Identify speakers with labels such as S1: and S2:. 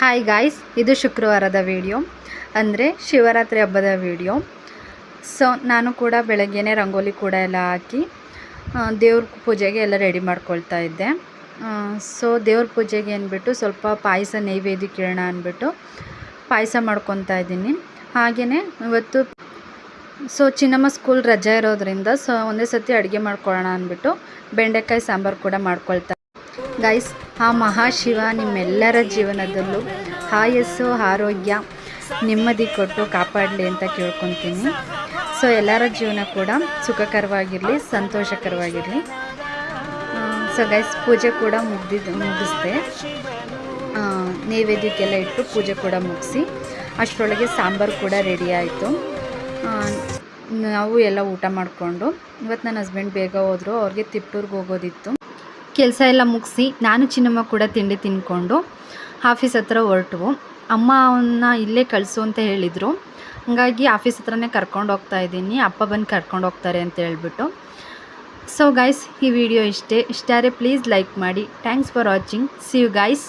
S1: Hi guys ಇದು ಶುಕ್ರವಾರದ video ಅಂದರೆ ಶಿವರಾತ್ರಿ ಹಬ್ಬದ ವಿಡಿಯೋ ಸೊ ನಾನು ಕೂಡ ಬೆಳಗ್ಗೆನೇ ರಂಗೋಲಿ ಕೂಡ ಎಲ್ಲ ಹಾಕಿ ದೇವ್ರ ಪೂಜೆಗೆ ಎಲ್ಲ ರೆಡಿ ಮಾಡ್ಕೊಳ್ತಾ ಇದ್ದೆ. ಸೊ ದೇವ್ರ ಪೂಜೆಗೆ ಅಂದ್ಬಿಟ್ಟು ಸ್ವಲ್ಪ ಪಾಯಸ ನೈವೇದ್ಯಕ್ಕೆ ಇಡೋಣ ಅಂದ್ಬಿಟ್ಟು ಪಾಯಸ ಮಾಡ್ಕೊತಾ ಇದ್ದೀನಿ. ಹಾಗೆಯೇ ಇವತ್ತು ಸೊ ಚಿನ್ನಮ್ಮ ಸ್ಕೂಲ್ ರಜೆ ಇರೋದ್ರಿಂದ ಸೊ ಒಂದೇ ಸತಿ ಅಡುಗೆ ಮಾಡ್ಕೊಳ್ಳೋಣ ಅಂದ್ಬಿಟ್ಟು ಬೆಂಡೆಕಾಯಿ ಸಾಂಬಾರು ಕೂಡ ಮಾಡ್ಕೊಳ್ತಾ ಗೈಸ್ ಆ ಮಹಾಶಿವ ನಿಮ್ಮೆಲ್ಲರ ಜೀವನದಲ್ಲೂ ಆಯಸ್ಸು ಆರೋಗ್ಯ ನೆಮ್ಮದಿ ಕೊಟ್ಟು ಕಾಪಾಡಲಿ ಅಂತ ಕೇಳ್ಕೊತೀನಿ. ಸೊ ಎಲ್ಲರ ಜೀವನ ಕೂಡ ಸುಖಕರವಾಗಿರಲಿ, ಸಂತೋಷಕರವಾಗಿರಲಿ. ಸೊ ಗೈಸ್ ಪೂಜೆ ಕೂಡ ಮುಗ್ದಿದ್ದು ಮುಗಿಸ್ದೆ. ನೈವೇದ್ಯಕ್ಕೆಲ್ಲ ಇಟ್ಟು ಪೂಜೆ ಕೂಡ ಮುಗಿಸಿ, ಅಷ್ಟರೊಳಗೆ ಸಾಂಬಾರು ಕೂಡ ರೆಡಿ ಆಯಿತು. ನಾವು ಎಲ್ಲ ಊಟ ಮಾಡಿಕೊಂಡು, ಇವತ್ತು ನನ್ನ ಹಸ್ಬೆಂಡ್ ಬೇಗ ಹೋದರು, ಅವ್ರಿಗೆ ತಿಪ್ಟೂರ್ಗೆ ಹೋಗೋದಿತ್ತು. ಕೆಲಸ ಎಲ್ಲ ಮುಗಿಸಿ ನಾನು ಚಿನ್ನಮ್ಮ ಕೂಡ ತಿಂಡಿ ತಿಂದ್ಕೊಂಡು ಆಫೀಸ್ ಹತ್ರ ಹೊರಟವು ಅಮ್ಮ ಅವನ್ನ ಇಲ್ಲೇ ಕಳಿಸು ಅಂತ ಹೇಳಿದರು. ಹಾಗಾಗಿ ಆಫೀಸ್ ಹತ್ರನೇ ಕರ್ಕೊಂಡು ಹೋಗ್ತಾ ಇದ್ದೀನಿ. ಅಪ್ಪ ಬಂದು ಕರ್ಕೊಂಡು ಹೋಗ್ತಾರೆ ಅಂತ ಹೇಳ್ಬಿಟ್ಟು. ಸೊ ಗೈಸ್ ಈ ವಿಡಿಯೋ ಇಷ್ಟೇ. ಇಷ್ಟಾರೆ ಪ್ಲೀಸ್ ಲೈಕ್ ಮಾಡಿ. Thanks for watching see you guys